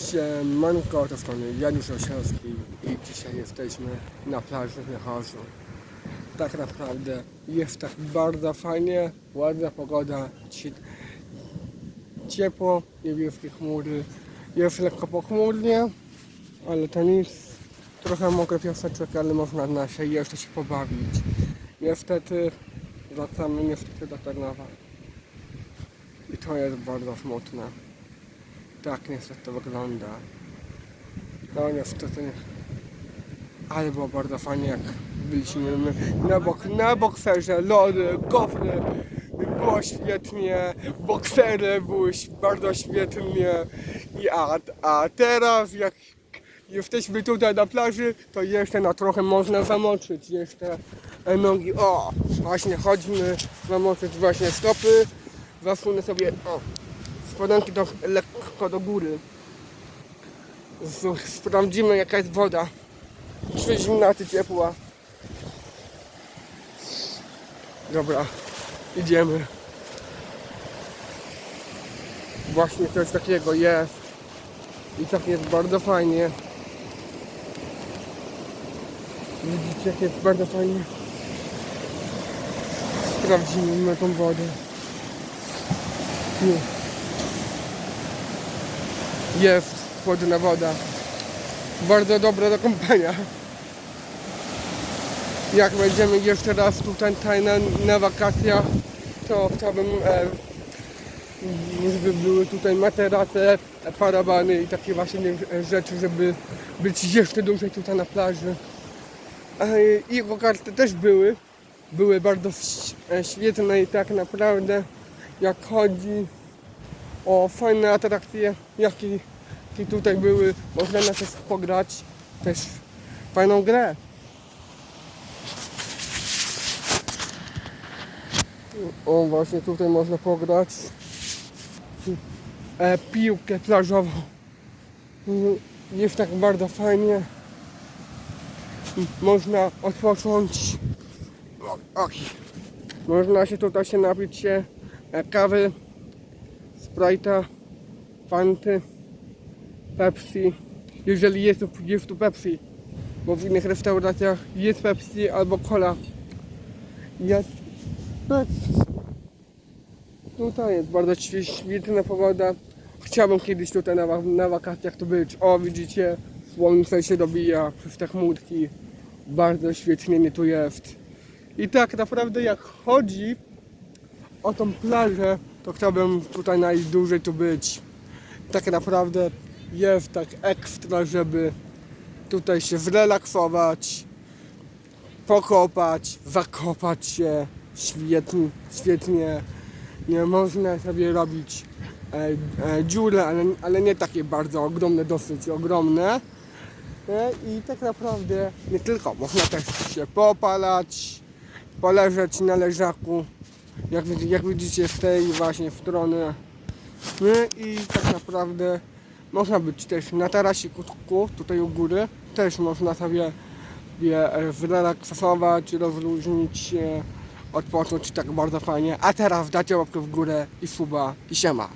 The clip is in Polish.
Siemanko, to strony Janusz Osielski i dzisiaj jesteśmy na plaży w Mechorzu. Tak naprawdę jest tak bardzo fajnie, ładna pogoda, ci- ciepło, niebieskie chmury, jest lekko pochmurnie, ale to nic, trochę mokre piaseczek, ale można na się jeszcze się pobawić. Niestety wracamy niestety do Tarnowa i to jest bardzo smutne. Tak niestety wygląda. No niestety nie. Ale było bardzo fajnie jak byliśmy na, bok, na bokserze, lody, gofry. Było świetnie, boksery były bardzo świetnie. I a, a teraz jak jesteśmy tutaj na plaży, to jeszcze na trochę można zamoczyć jeszcze e, nogi. O, właśnie chodźmy, zamoczyć właśnie stopy. Zasunę sobie, o, spodenki do, lekko do góry. Sprawdzimy jaka jest woda. Czy zimna, czy ciepła. Dobra, idziemy. Właśnie coś takiego jest. I tak jest bardzo fajnie. Widzicie, jak jest bardzo fajnie. Sprawdzimy tą wodę. Tu. Jest chłodna woda. Bardzo dobra do kąpania. Jak będziemy jeszcze raz tutaj na, na wakacjach, to chciałbym, e, żeby były tutaj materace, parabany i takie właśnie nie- rzeczy, żeby być jeszcze dłużej tutaj na plaży. E, I karty też były. Były bardzo e, świetne i tak naprawdę jak chodzi o fajne atrakcje, jakie, jakie tutaj były. Można na też pograć też fajną grę. O, właśnie tutaj można pograć e, piłkę plażową. Jest tak bardzo fajnie. Można odpocząć. Można się tutaj się napić się e, kawy, Sprite'a, Fanty, Pepsi. Jeżeli jest jest tu Pepsi, bo w innych restauracjach jest Pepsi albo Cola. Jest Pepsi. Tutaj jest bardzo świe- świetna pogoda. Chciałbym kiedyś tutaj na, na wakacjach tu być. O, widzicie, słońce się dobija przez te chmurki. Bardzo świetnie nie tu jest. I tak naprawdę jak chodzi o tą plażę, to chciałbym tutaj najdłużej tu być. Tak naprawdę jest tak ekstra, żeby tutaj się zrelaksować, pokopać, zakopać się świetnie, świetnie. Nie można sobie robić e, e, dziury, ale, ale nie takie bardzo ogromne, dosyć ogromne. E, I tak naprawdę nie tylko, można też się popalać, poleżeć na leżaku, jak, jak widzicie z tej właśnie strony. No i tak naprawdę można być też na tarasiku tutaj u góry, też można sobie je, zrelaksować, rozluźnić się, odpocząć tak bardzo fajnie. A teraz dajcie łapkę w górę i suba i siema.